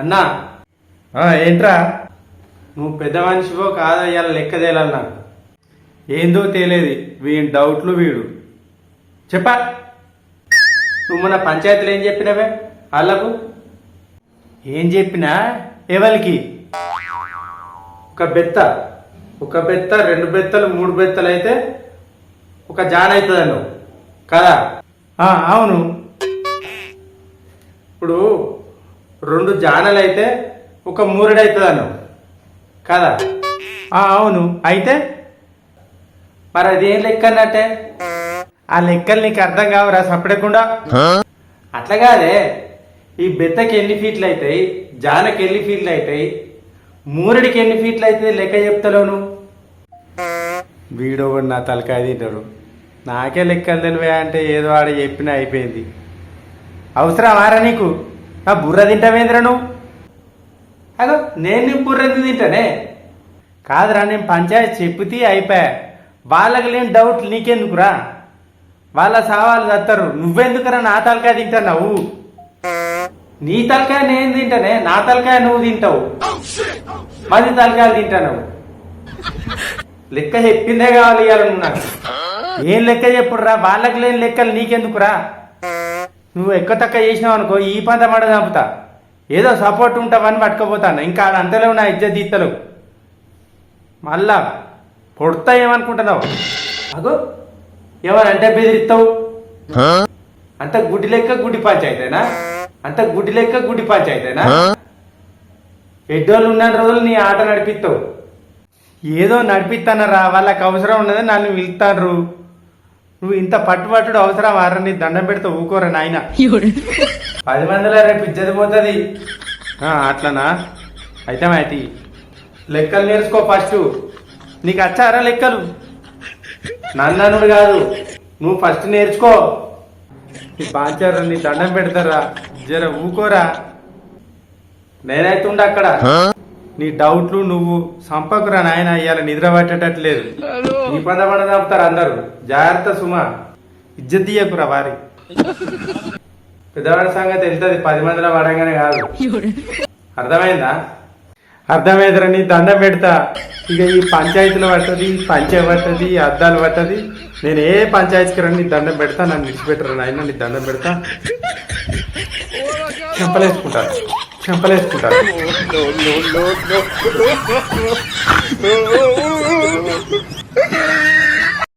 అన్నా. ఏంట్రా? నువ్వు పెద్ద మనిషివో కాదో ఇవాళ లెక్క తేలాలి నాకు. ఏందో తేలేది. వీడి డౌట్లు వీడు. చెప్పా. నువ్వు మన పంచాయతీలో ఏం చెప్పినవే? వాళ్ళకు? ఏం చెప్పినా? ఎవరికి? ఒక బెత్త. ఒక బెత్త రెండు బెత్తలు మూడు బెత్తలు అయితే ఒక జాన్ అవుతుంది నువ్వు. కదా? అవును. ఇప్పుడు రెండు జానలు అయితే ఒక మూరెడు అవుతుంది అన్నావు కదా అవును. అయితే? మరి అది ఏం లెక్క అన్నట్టే ఆ లెక్కలు నీకు అర్థం కావరా సపడకుండా అట్లా కాదే. ఈ బెత్తకి ఎన్ని ఫీట్లు అవుతాయి జానకి ఎన్ని ఫీట్లు అవుతాయి మూరెడికి ఎన్ని ఫీట్లు అవుతుంది లెక్క చెప్తలోను? నువ్వు వీడో కూడా నా తలకాయ తింటాడు. నాకే లెక్కలు తెలివే అంటే ఏదో ఆడ చెప్పినా అయిపోయింది. అవసరం ఆరా నీకు? ఆ బుర్ర తింటావేంద్రా నువ్వు అగో నేను నీ బుర్రెందుకు తింటానే? కాదురా నేను పంచాయతీ చెప్పితే అయిపోయా వాళ్ళకి లేని డౌట్ నీకెందుకురా? వాళ్ళ సవాళ్ళు తత్తారు. నువ్వెందుకురా నా తలకాయ తింటున్నావు? నీ తలకాయ నేను తింటానే నా తలకాయ నువ్వు తింటావు. పది తలకాయలు తింటాను లెక్క చెప్పిందే కావాలి ఇవాళ నాకు. ఏం లెక్క చెప్పుడురా? వాళ్ళకి లేని లెక్కలు నీకెందుకురా? నువ్వు ఎక్కువ తక్కువ చేసినావు అనుకో ఈ పంత మడ చంపుతా. ఏదో సపోర్ట్ ఉంటావని పట్టుకోపోతాను. ఇంకా ఆడ అంతలో నా ఇజ్జత్ తీత్తలు మళ్ళా పొడతా ఏమనుకుంటున్నావు? అగో ఎవరంటే బెదిరిస్తావు? అంత గుడి లెక్క గుడి పంచాయతీనా? అంత గుడి లెక్క గుడి పంచాయతీనా? ఎడ్డోళ్ళు ఉన్న రోజులు నీ ఆట నడిపిస్తావు. ఏదో నడిపిస్తానరా వాళ్ళకి అవసరం ఉన్నది నన్ను పిలుతారు నువ్వు ఇంత పట్టుబట్టుడు అవసరం ఆరా నీ దండం పెడితే ఊకోరా నాయన. పది మందిలో రేపు ఇజ్జత పోతుంది. అట్లనా? అయితే మాటి. లెక్కలు నేర్చుకో ఫస్ట్. నీకు వచ్చారా లెక్కలు? నన్ననుడు కాదు. నువ్వు ఫస్ట్ నేర్చుకో. నీ పాంచారు నీ దండం పెడతారా? జర ఊకోరా. నేనైతే ఉండ అక్కడ నీ డౌట్లు నువ్వు సంపకురా నాయన ఇవాళ నిద్ర పట్టేటట్లేదు ఈ పద పడ అందరు. జాగ్రత్త సుమా ఇజ్జత్ తీయకురా వారి. పెద్దవాడి సంగతి వెళ్తుంది పది మందిలో పడంగానే కాదు. అర్థమైందా? అర్థమైందిరా నీ దండం పెడతా. ఇక ఈ పంచాయతీలు పట్టది పంచాయతీ పట్టది అద్దాలు పట్టది. నేను ఏ పంచాయతీకి రండి నీ దండం పెడతా నన్ను విడిచిపెట్టరు నాయన నీ దండం పెడతా. చెంపలేసుకుంటాను Siempre le escuchas. No, no, no, no, no, no, no, no, no, no, no, no.